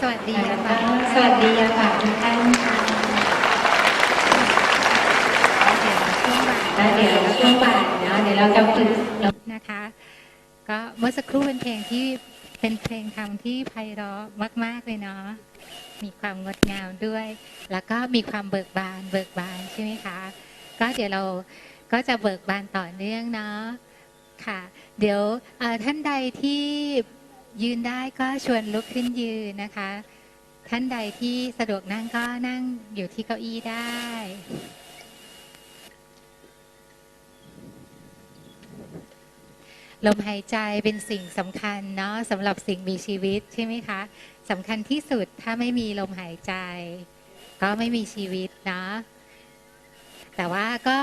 สวัสดีค่ะสวัสดีค่ะทุกท่านค่ะเดี๋ยวช่วงบ่ายแล้วเดี๋ยวช่วงบ่ายเนาะเดี๋ยวเราจะฝึกนะคะ ก็เมื่อสักครู่เป็นเพลงที่เป็นเพลงธรรมที่ไพเราะมาก ๆ เลยเนาะ มีความงดงามด้วย แล้วก็มีความเบิกบาน เบิกบานใช่ไหมคะ ก็เดี๋ยวเราก็จะเบิกบานต่อเนื่องเนาะ ค่ะ เดี๋ยวท่านใดที่ ยืนได้ก็ชวนลุกขึ้นยืนนะคะ ท่านใดที่สะดวกนั่งก็นั่งอยู่ที่เก้าอี้ได้ ลมหายใจเป็นสิ่งสำคัญเนาะสำหรับสิ่งมีชีวิตใช่ไหมคะสำคัญที่สุดถ้าไม่มีลมหายใจ ก็ไม่มีชีวิตเนาะแต่ว่าก็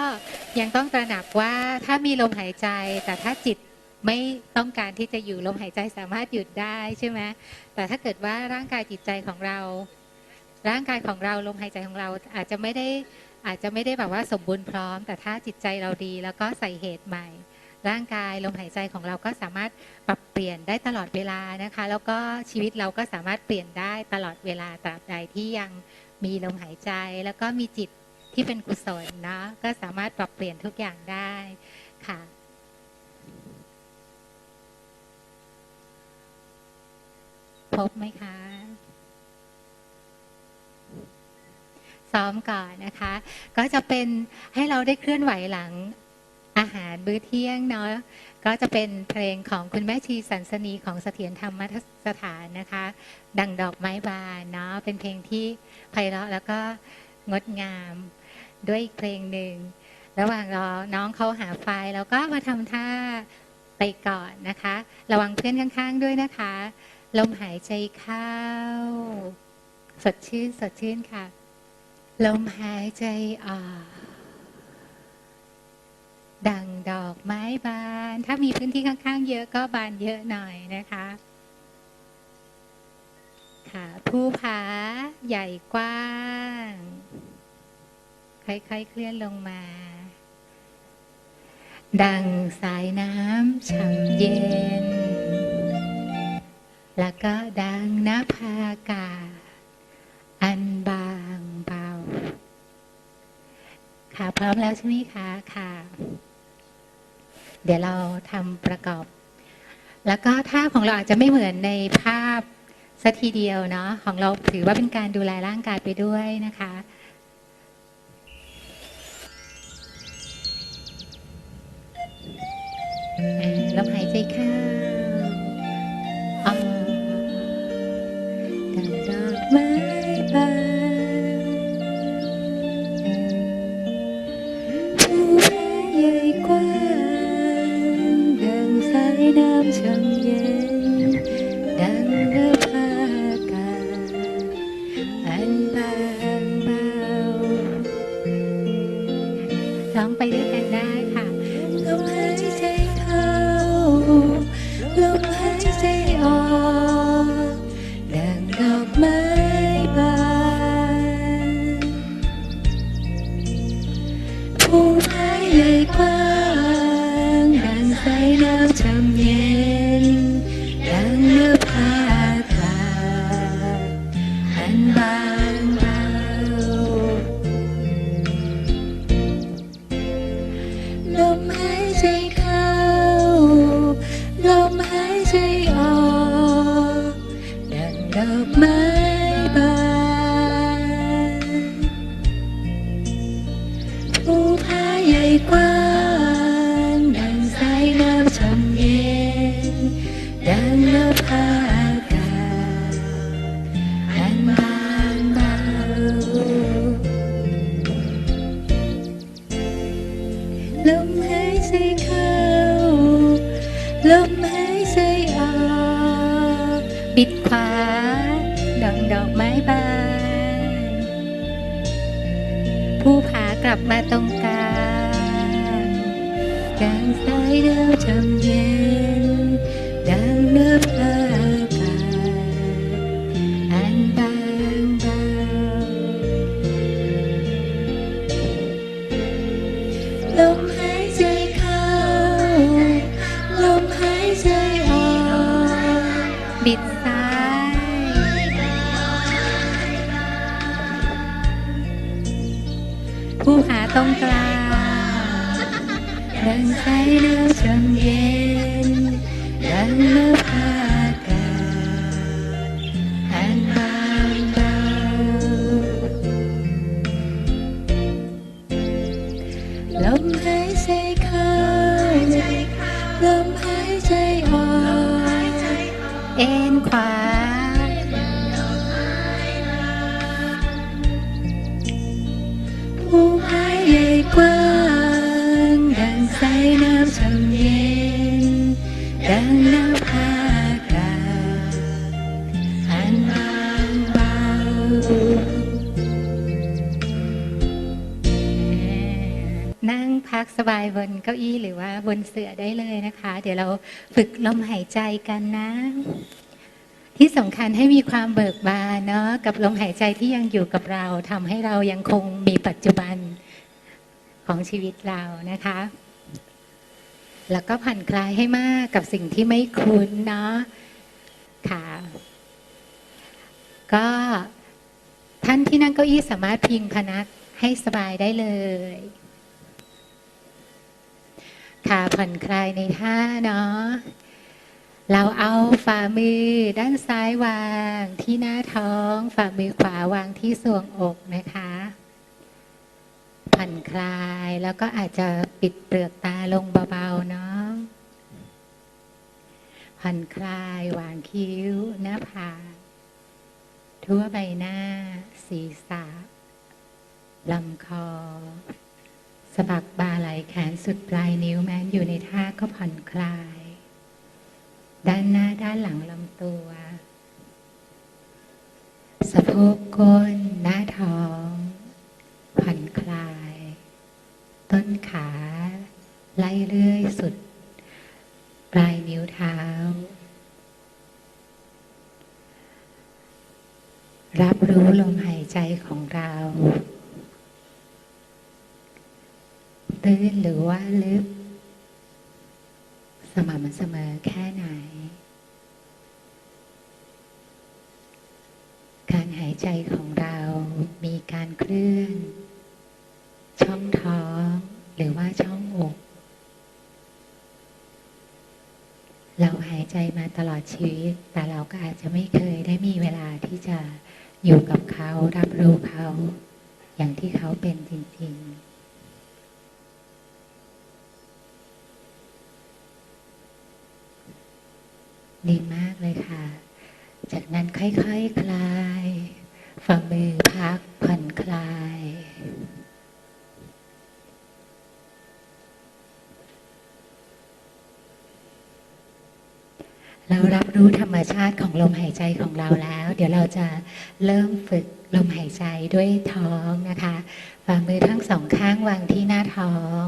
ยังต้องตระหนักว่าถ้ามีลมหายใจแต่ถ้าจิต ไม่ต้องการที่จะอยู่ลมหายใจสามารถหยุดได้ใช่ไหมแต่ถ้าเกิดว่าร่างกายจิตใจของเรา ร่างกายของเราลมหายใจของเราอาจจะไม่ได้อาจจะไม่ได้แบบว่าสมบูรณ์พร้อม แต่ถ้าจิตใจเราดีแล้วก็ใส่เหตุใหม่ ร่างกายลมหายใจของเราก็สามารถปรับเปลี่ยนได้ตลอดเวลานะคะ แล้วก็ชีวิตเราก็สามารถเปลี่ยนได้ตลอดเวลาตราบใดที่ยังมีลมหายใจ แล้วก็มีจิตที่เป็นกุศลนะก็สามารถปรับเปลี่ยนทุกอย่างได้ค่ะ พบไหมคะซ้อมก่อนนะคะ ก็จะเป็นให้เราได้เคลื่อนไหวหลังอาหารมื้อเที่ยงเนาะก็จะเป็นเพลงของคุณแม่ชีสันสนีของเสถียรธรรมสถานนะคะ ดังดอกไม้บานเนาะเป็นเพลงที่ไพเราะแล้วก็งดงามด้วยอีกเพลงหนึ่งระหว่างรอน้องเขาหาไฟล์แล้วก็มาทำท่าไปก่อนนะคะ ระวังเพื่อนข้างๆด้วยนะคะ ลมหายใจเข้า สดชื่นสดชื่นค่ะ ลมหายใจออกดังดอกไม้บาน ถ้ามีพื้นที่ข้างๆ เยอะก็บานเยอะหน่อยนะคะ ค่ะภูผาใหญ่กว้าง ค่อยๆ เคลื่อนลงมา ดังสายน้ำฉ่ำเย็น แล้วก็ดังนภากา อันบางเบา ค่ะพร้อมแล้วใช่ไหมคะ ค่ะ เดี๋ยวเราทำประกอบ แล้วก็ท่าของเราอาจจะไม่เหมือนในภาพสัทีเดียวเนาะของเราถือว่าเป็นการดูแลร่างกายไปด้วยนะคะลมหายใจเข้า องไปด้วยกันได้ มหายใจเข้า ลมหายใจออกปิดขวาดังดอกไม้บาน ผู้ผากลับมาตรงกลางกลางสายน้ำช่ำเย็นดังเนื้อ ผู้หา เสือได้เลยนะคะ เดี๋ยวเราฝึกลมหายใจกันนะ ที่สำคัญให้มีความเบิกบานเนาะกับลมหายใจที่ยังอยู่กับเราทำให้เรายังคงมีปัจจุบันของชีวิตเรานะคะ แล้วก็ผ่อนคลายให้มากกับสิ่งที่ไม่คุ้นเนาะค่ะ ก็ท่านที่นั่งเก้าอี้สามารถพิงพนักให้สบายได้เลย ค่ะผ่อนคลายในท่าเนาะเราเอาฝ่ามือด้านซ้ายวางที่หน้าท้อง ฝ่ามือขวาวางที่สวงอกนะคะผ่อนคลายแล้วก็อาจจะปิดเปลือกตาลงเบาๆเนาะผ่อนคลายวางคิ้วหน้าผากทั่วใบหน้า ศีรษะลำคอ สะบักบ่าไหล่แขนสุดปลายนิ้วแม้นอยู่ในท่าก็ผ่อนคลาย ด้านหน้าด้านหลังลำตัว สะโพกก้น หน้าท้อง ผ่อนคลาย ต้นขา ไล่เรื่อยสุด ปลายนิ้วเท้า รับรู้ลมหายใจของเรา ตื้นหรือว่าลึก สม่ำเสมอแค่ไหน การหายใจของเรามีการเคลื่อน ช่องท้องหรือว่าช่องอกเราหายใจมาตลอดชีวิต แต่เราก็อาจจะไม่เคยได้มีเวลาที่จะอยู่กับเขา รับรู้เขา อย่างที่เขาเป็นจริง ๆ ดีมากเลยค่ะ จากนั้นค่อยๆคคลาย ฝ่ามือพักผ่อนคลาย เรารับรู้ธรรมชาติของลมหายใจของเราแล้ว เดี๋ยวเราจะเริ่มฝึกลมหายใจด้วยท้องนะคะฝ่ามือทั้งสองข้างวางที่หน้าท้อง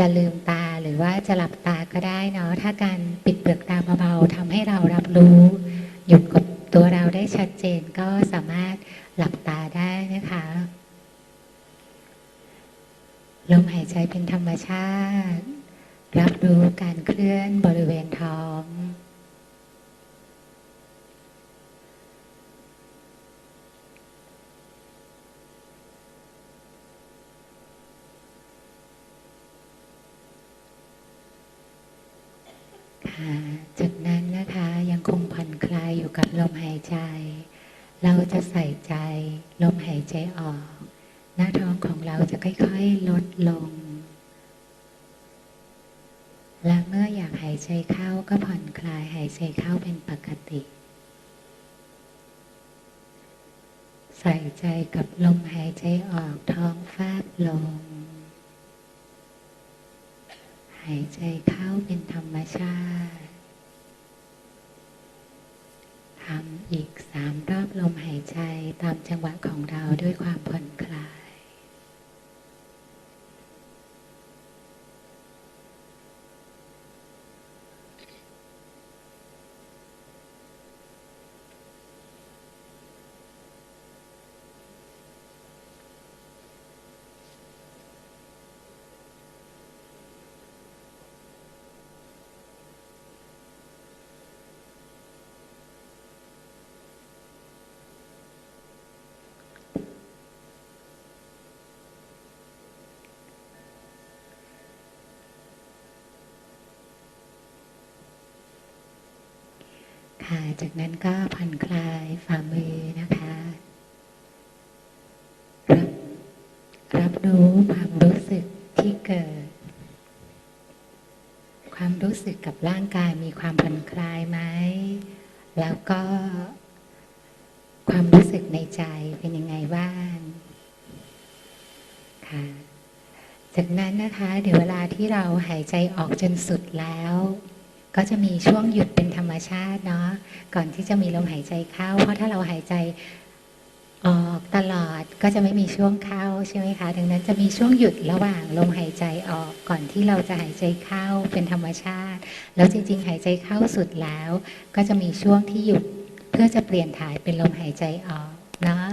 จะลืมตาหรือว่าจะหลับตาก็ได้เนาะถ้าการปิดเปลือกตาเบาๆทำให้เรารับรู้อยู่กับตัวเราได้ชัดเจนก็สามารถหลับตาได้นะคะลมหายใจเป็นธรรมชาติ รับรู้การเคลื่อนบริเวณท้อง ค่ะจากนั้นนะคะยังคงผ่อนคลายอยู่กับลมหายใจ เราจะใส่ใจลมหายใจออก หน้าท้องของเราจะค่อยๆลดลง และเมื่ออยากหายใจเข้าก็ผ่อนคลายหายใจเข้าเป็นปกติ ใส่ใจกับลมหายใจออกท้องฟาบลงายใจเข้าเป็นธรรมชาติทำอีกสามรอบลมหายใจตามจังหวะของเราด้วยความผ่อนคลาย ค ค่ะ จากนั้นก็ผ่อนคลายฝ่ามือนะคะ รับรับรู้ความรู้สึกที่เกิด ความรู้สึกกับร่างกายมีความผ่อนคลายไหม แล้วก็ ความรู้สึกในใจเป็นยังไงบ้างค่ะ จากนั้นนะคะ เดี๋ยวเวลาที่เราหายใจออกจนสุดแล้ว ก็จะมีช่วงหยุดเป็นธรรมชาติเนาะก่อนที่จะมีลมหายใจเข้า เพราะถ้าเราหายใจออกตลอดก็จะไม่มีช่วงเข้าใช่ไหมคะ ดังนั้นจะมีช่วงหยุดระหว่างลมหายใจออกก่อนที่เราจะหายใจเข้าเป็นธรรมชาติ แล้วจริง ๆ หายใจเข้าสุดแล้ว ก็จะมีช่วงที่หยุดเพื่อจะเปลี่ยนถ่ายเป็นลมหายใจออกเนาะ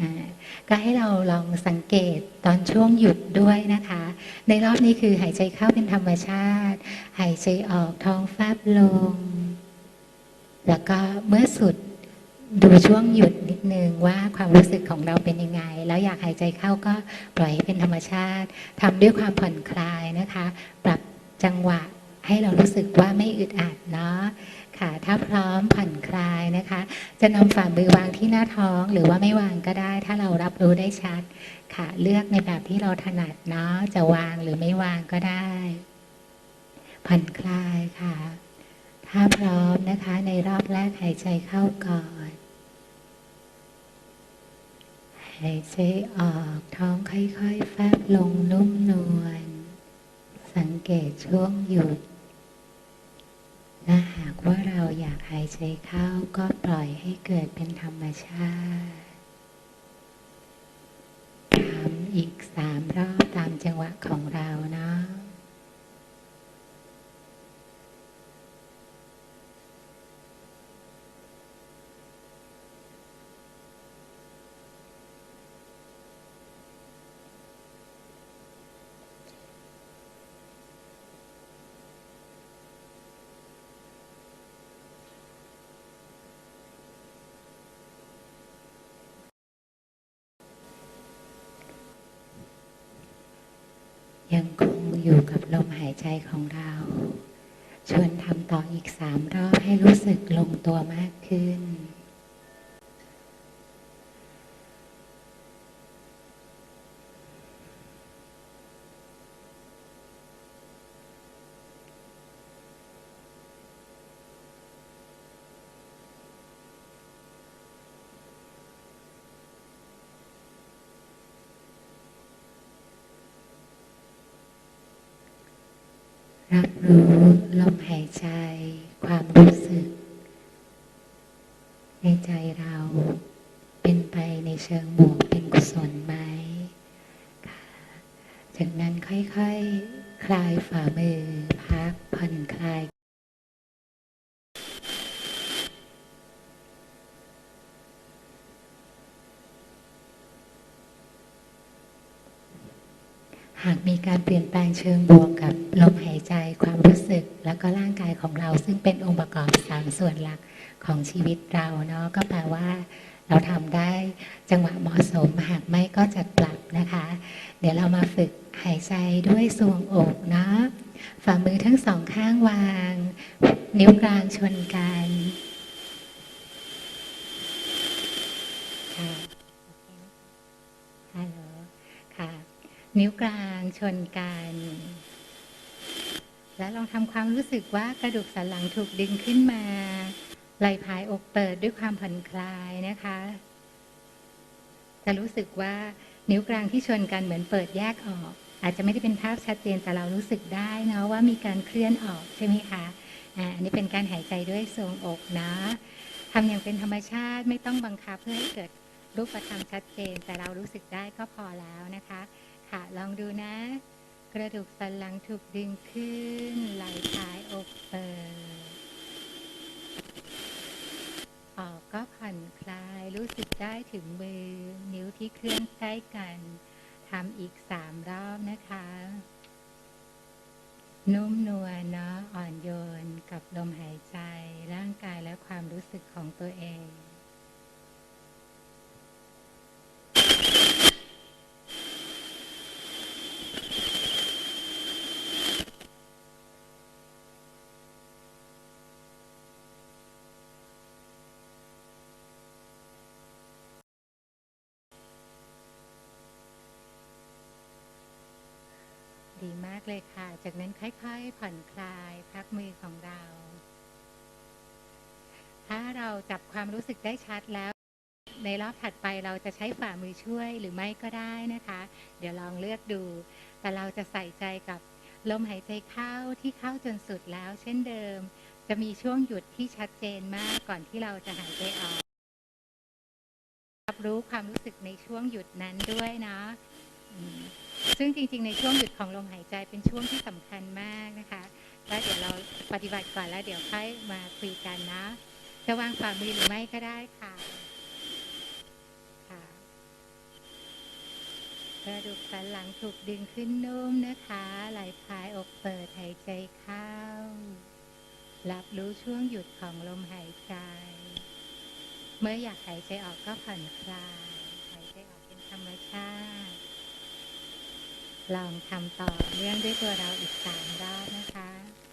อ่า ก็ให้เราลองสังเกตตอนช่วงหยุดด้วยนะคะ ในรอบนี้คือหายใจเข้าเป็นธรรมชาติ หายใจออกท้องแฟบลง แล้วก็เมื่อสุดดูช่วงหยุดนิดนึงว่าความรู้สึกของเราเป็นยังไง แล้วอยากหายใจเข้าก็ปล่อยให้เป็นธรรมชาติทำด้วยความผ่อนคลายนะคะ ปรับจังหวะ ให้เรารู้สึกว่าไม่อึดอัดเนาะค่ะถ้าพร้อมผ่อนคลายนะคะ จะนำฝ่ามือวางที่หน้าท้องหรือว่าไม่วางก็ได้ ถ้าเรารับรู้ได้ชัด ค่ะ เลือกในแบบที่เราถนัดเนาะจะวางหรือไม่วางก็ได้ ผ่อนคลายค่ะ ถ้าพร้อมนะคะในรอบแรกหายใจเข้าก่อนหายใจออกท้องค่อยๆแฟบลงนุ่มนวลสังเกตช่วงหยุด และหากว่าเราอยากหายใจเข้าก็ปล่อยให้เกิดเป็นธรรมชาติทำอีกสามรอบตามจังหวะของเราเนาะ ยังคงอยู่กับลมหายใจของเรา ชวนทำต่ออีกสามรอบให้รู้สึกลงตัวมากขึ้น รู้ลมหายใจ ความรู้สึก ในใจเราเป็นไปในเชิงบวกเป็นกุศลไหมคะจากนั้นค่อยๆคคลายฝ่ามือ พักผ่อนคลาย หากมีการเปลี่ยนแปลงเชิงบวกกับลมหายใจความรู้สึก แล้วก็ร่างกายของเราซึ่งเป็นองค์ประกอบสามส่วนหลักของชีวิตเราเนาะก็แปลว่า เราทำได้จังหวะเหมาะสมหากไม่ก็จัดปรับนะคะ เดี๋ยวเรามาฝึกหายใจด้วยทรวงอกเนาะฝ่ามือทั้งสองข้างวาง นิ้วกลางชนกันค่ะฮัลโหลค่ะ นิ้วกลางชนกัน แล้วลองทำความรู้สึกว่ากระดูกสันหลังถูกดึงขึ้นมาไหล่พายอกเปิดด้วยความผ่อนคลายนะคะ จะรู้สึกว่านิ้วกลางที่ชนกันเหมือนเปิดแยกออก อาจจะไม่ได้เป็นภาพชัดเจนแต่เรารู้สึกได้เนาะว่ามีการเคลื่อนออกใช่ไหมคะอ่าอันนี้เป็นการหายใจด้วยทรงอกนะทำอย่างเป็นธรรมชาติไม่ต้องบังคับเพื่อให้เกิดรูปธรรมชัดเจน แต่เรารู้สึกได้ก็พอแล้วนะคะ ค่ะ ลองดูนะ กระดูกสันหลังถูกดึงขึ้น ไหล่ท้ายอกเปิด ออกก็ผ่อนคลาย รู้สึกได้ถึงมือ นิ้วที่เคลื่อนใกล้กันทำอีกสามรอบนะคะ นุ่มนวลเนาะอ่อนโยนกับลมหายใจ ร่างกายและความรู้สึกของตัวเอง เลยค่ะ จากนั้นค่อยๆผ่อนคลายพักมือของเรา ถ้าเราจับความรู้สึกได้ชัดแล้ว ในรอบถัดไปเราจะใช้ฝ่ามือช่วยหรือไม่ก็ได้นะคะ เดี๋ยวลองเลือกดู แต่เราจะใส่ใจกับลมหายใจเข้าที่เข้าจนสุดแล้ว เช่นเดิม จะมีช่วงหยุดที่ชัดเจนมากก่อนที่เราจะหายใจออก รับรู้ความรู้สึกในช่วงหยุดนั้นด้วยนะ ซึ่งจริง ๆ ในช่วงหยุดของลมหายใจเป็นช่วงที่สำคัญมากนะคะแล้วเดี๋ยวเราปฏิบัติก่อนแล้วเดี๋ยวค่อยมาคุยกันนะ จะวางฝ่ามือหรือไม่ก็ได้ค่ะค่ะกระดูกสันหลังถูกดึงขึ้นนุ่มนะคะไหล่พายอกเปิดหายใจเข้ารับรู้ช่วงหยุดของลมหายใจ เมื่ออยากหายใจออกก็ผ่อนคลายหายใจออกเป็นธรรมชาติ ลองทำต่อเนื่องด้วยตัวเราอีกสามรอบนะคะ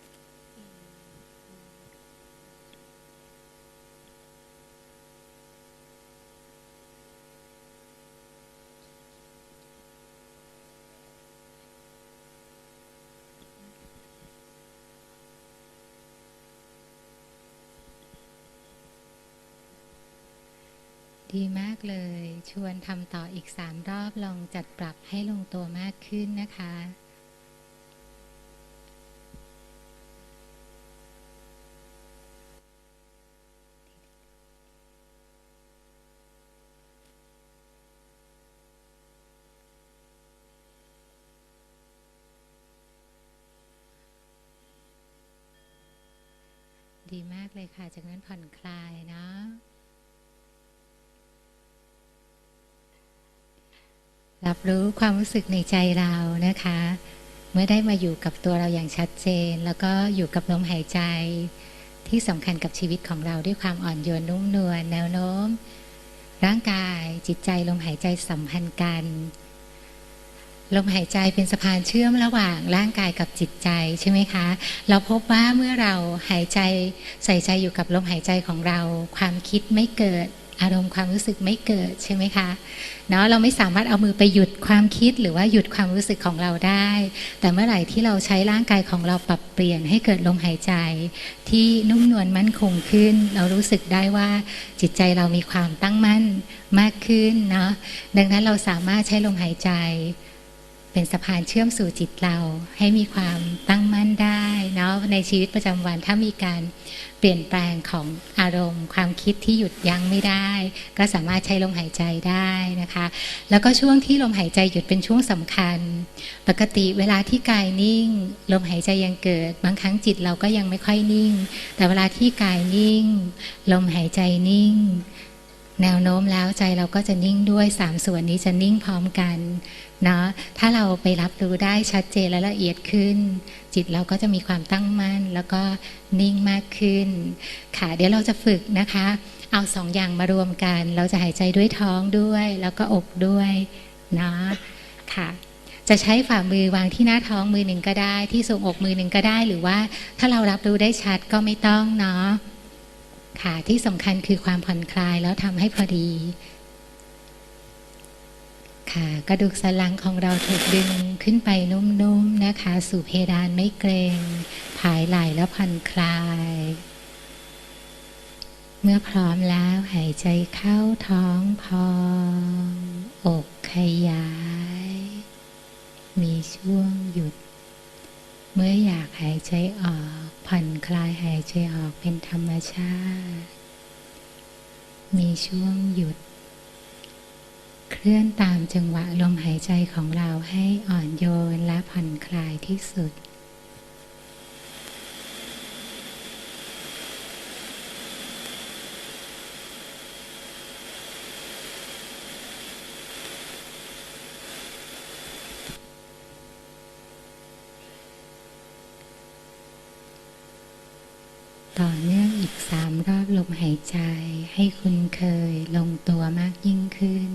ดีมากเลย ชวนทำต่ออีกสามรอบลองจัดปรับให้ลงตัวมากขึ้นนะคะ ดีมากเลยค่ะ จากนั้นผ่อนคลายเนาะ รับรู้ความรู้สึกในใจเรานะคะ เมื่อได้มาอยู่กับตัวเราอย่างชัดเจน แล้วก็อยู่กับลมหายใจ ที่สำคัญกับชีวิตของเราด้วยความอ่อนโยนนุ่มนวลแนวโน้ม ร่างกายจิตใจลมหายใจสัมพันธ์กัน ลมหายใจเป็นสะพานเชื่อมระหว่างร่างกายกับจิตใจใช่ไหมคะ เราพบว่าเมื่อเราหายใจใส่ใจอยู่กับลมหายใจของเรา ความคิดไม่เกิด อารมณ์ความรู้สึกไม่เกิดใช่ไหมคะเนาะเราไม่สามารถเอามือไปหยุดความคิดหรือว่าหยุดความรู้สึกของเราได้ แต่เมื่อไหร่ที่เราใช้ร่างกายของเราปรับเปลี่ยนให้เกิดลมหายใจ ที่นุ่มนวลมั่นคงขึ้น เรารู้สึกได้ว่าจิตใจเรามีความตั้งมั่นมากขึ้นเนาะดังนั้นเราสามารถใช้ลมหายใจ เป็นสะพานเชื่อมสู่จิตเรา ให้มีความตั้งมั่นได้เนาะในชีวิตประจำวันถ้ามีการเปลี่ยนแปลงของอารมณ์ ความคิดที่หยุดยั้งไม่ได้ ก็สามารถใช้ลมหายใจได้นะคะ แล้วก็ช่วงที่ลมหายใจหยุดเป็นช่วงสำคัญ ปกติเวลาที่กายนิ่ง ลมหายใจยังเกิด บางครั้งจิตเราก็ยังไม่ค่อยนิ่ง แต่เวลาที่กายนิ่ง ลมหายใจนิ่ง แนวโน้มแล้วใจเราก็จะนิ่งด้วยสามส่วนนี้จะนิ่งพร้อมกันเนาะถ้าเราไปรับรู้ได้ชัดเจนและละเอียดขึ้น จิตเราก็จะมีความตั้งมั่น แล้วก็นิ่งมากขึ้น ค่ะเดี๋ยวเราจะฝึกนะคะ เอาสองอย่างมารวมกัน เราจะหายใจด้วยท้องด้วย แล้วก็อกด้วยเนาะค่ะจะใช้ฝ่ามือวางที่หน้าท้องมือหนึ่งก็ได้ ที่ทรงอกมือหนึ่งก็ได้ หรือว่าถ้าเรารับรู้ได้ชัดก็ไม่ต้องเนาะ ค่ะที่สำคัญคือความผ่อนคลายแล้วทำให้พอดี ค่ะกระดูกสันหลังของเราถูกดึงขึ้นไปนุ่มๆนะคะ สู่เพดานไม่เกรงผายไหลแล้วผ่อนคลาย เมื่อพร้อมแล้วหายใจเข้าท้องพองอกขยาย มีช่วงหยุด เมื่ออยากหายใจออก ผ่อนคลายหายใจออกเป็นธรรมชาติ มีช่วงหยุด เคลื่อนตามจังหวะลมหายใจของเราให้อ่อนโยนและผ่อนคลายที่สุด ต่อเนื่องอีกสามรอบลมหาย ใจให้คุณเคยลงตัวมากยิ่งขึ้น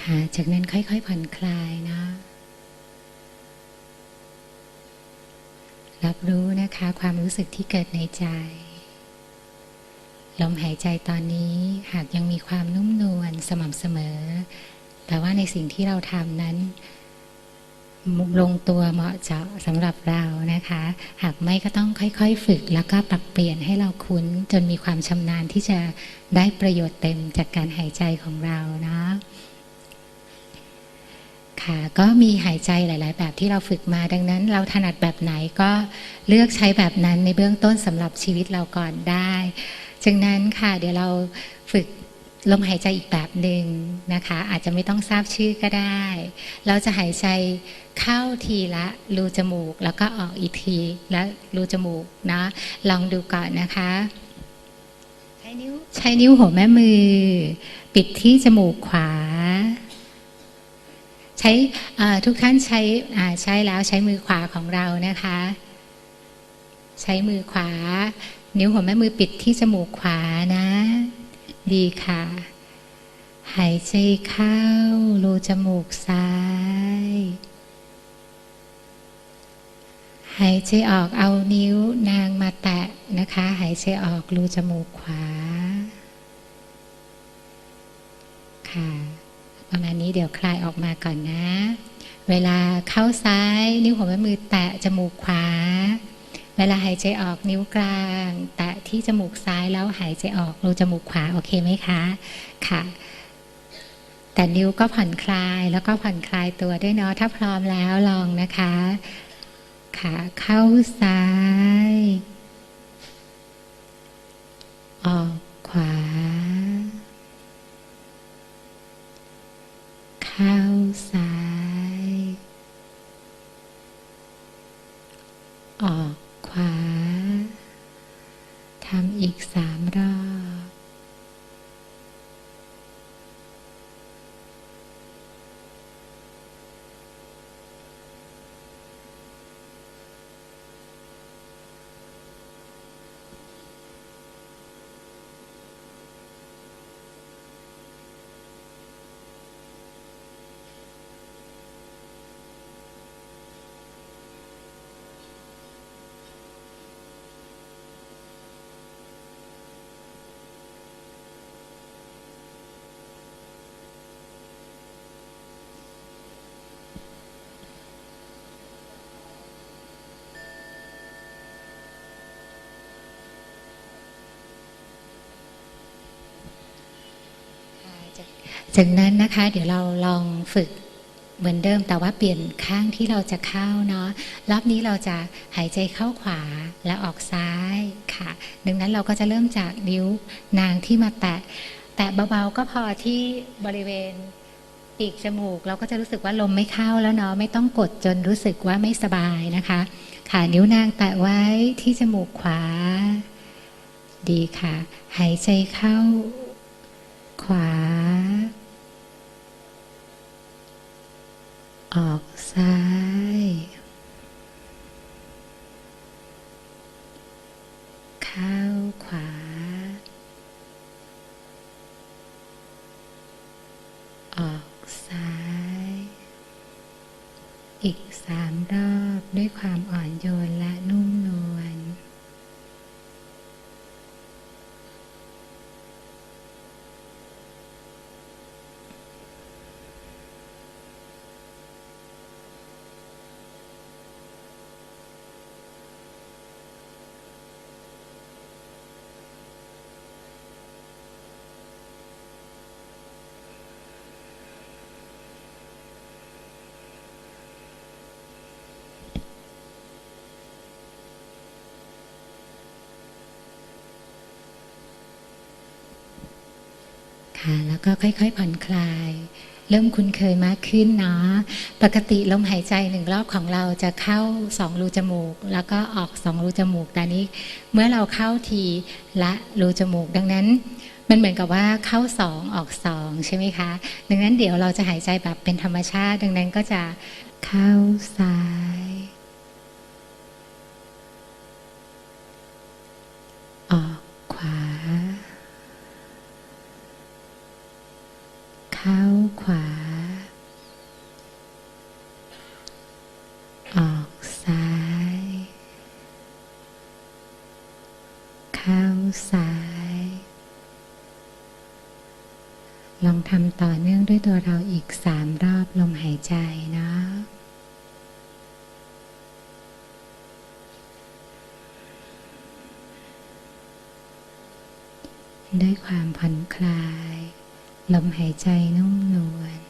ค ค่ะ จากนั้นค่อยๆผ่อนคลายนะ รับรู้นะคะความรู้สึกที่เกิดในใจ ลมหายใจตอนนี้หากยังมีความนุ่มนวลสม่ำเสมอ แต่ว่าในสิ่งที่เราทำนั้นลงตัวเหมาะเจาะสำหรับเรานะคะ หากไม่ก็ต้องค่อยๆ ฝึก แล้วก็ปรับเปลี่ยนให้เราคุ้น จนมีความชำนาญที่จะได้ประโยชน์เต็มจากการหายใจของเรานะ ค่ะก็มีหายใจหลาย ๆ แบบที่เราฝึกมาดังนั้น เราถนัดแบบไหนก็เลือกใช้แบบนั้นในเบื้องต้นสำหรับชีวิตเราก่อนได้จากนั้นค่ะเดี๋ยวเราฝึกลมหายใจอีกแบบหนึ่งนะคะ อาจจะไม่ต้องทราบชื่อก็ได้ เราจะหายใจเข้าทีละรูจมูก แล้วก็ออกอีกทีละรูจมูกนะลองดูก่อนนะคะ ใช้นิ้วใช้นิ้วหัวแม่มือ ปิดที่จมูกขวา ใช้ทุกท่านใช้ใช้แล้วใช้มือขวาของเรานะคะ ใช้มือขวา นิ้วหัวแม่มือปิดที่จมูกขวานะ ดีค่ะ หายใจเข้ารูจมูกซ้าย หายใจออกเอานิ้วนางมาแตะนะคะ หายใจออกรูจมูกขวา ค่ะ ประมาณนี้เดี๋ยวคลายออกมาก่อนนะ เวลาเข้าซ้าย นิ้วหัวแม่มือแตะจมูกขวา เวลาหายใจออกนิ้วกลาง แตะที่จมูกซ้ายแล้วหายใจออกรูจมูกขวาโอเคไหมคะค่ะแต่นิ้วก็ผ่อนคลายแล้วก็ผ่อนคลายตัวด้วยเนาะถ้าพร้อมแล้วลองนะคะ ขาเข้าซ้าย ออกขวา เข้าซ้าย ออกขวา ทำอีกสามรอบ จากนั้นนะคะเดี๋ยวเราลองฝึกเหมือนเดิมแต่ว่าเปลี่ยนข้างที่เราจะเข้าเนาะรอบนี้เราจะหายใจเข้าขวาและออกซ้ายค่ะ ดังนั้นเราก็จะเริ่มจากนิ้วนางที่มาแตะ แตะเบาๆก็พอที่บริเวณปีกจมูก เราก็จะรู้สึกว่าลมไม่เข้าแล้วเนาะไม่ต้องกดจนรู้สึกว่าไม่สบายนะคะ ค่ะนิ้วนางแตะไว้ที่จมูกขวา ดีค่ะ หายใจเข้า ขวา ออกซ้าย เข้าขวา ออกซ้าย อีกสามรอบด้วยความอ่อนโยนและนุ่มนวล ค่ะ แล้วก็ค่อยๆผ่อนคลาย เริ่มคุ้นเคยมากขึ้นเนาะปกติลมหายใจหนึ่งรอบของเราจะเข้าสองรูจมูก แล้วก็ออกสองรูจมูกแต่นี้ เมื่อเราเข้าทีละรูจมูก ดังนั้นมันเหมือนกับว่าเข้าสองออกสองใช่ไหมคะ ดังนั้นเดี๋ยวเราจะหายใจแบบเป็นธรรมชาติ ดังนั้นก็จะเข้าซ้าย ขวา ออกซ้าย เข้าซ้าย ลองทำต่อเนื่องด้วยตัวเราอีกสามรอบลมหายใจเนาะด้วยความผ่อนคลาย ลมหายใจนุ่มนวล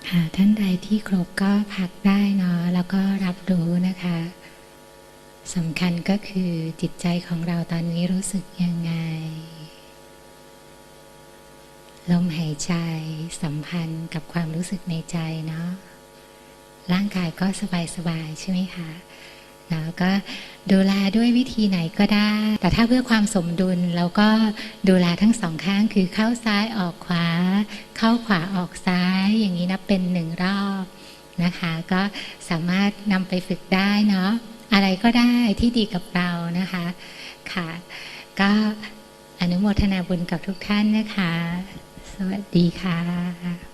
ค่ะ ท่านใดที่ครบก็พักได้เนาะแล้วก็รับรู้นะคะสำคัญก็คือจิตใจของเราตอนนี้รู้สึกยังไง ลมหายใจสัมพันธ์กับความรู้สึกในใจเนาะร่างกายก็สบายๆใช่ไหมคะ แล้วก็ดูแลด้วยวิธีไหนก็ได้ แต่ถ้าเพื่อความสมดุลเราก็ดูแลทั้งสองข้างคือเข้าซ้ายออกขวา เข้าขวาออกซ้ายอย่างนี้นับเป็นหนึ่งรอบนะคะ ก็สามารถนำไปฝึกได้เนาะอะไรก็ได้ที่ดีกับเรานะคะค่ะ ก็อนุโมทนาบุญกับทุกท่านนะคะ สวัสดีค่ะ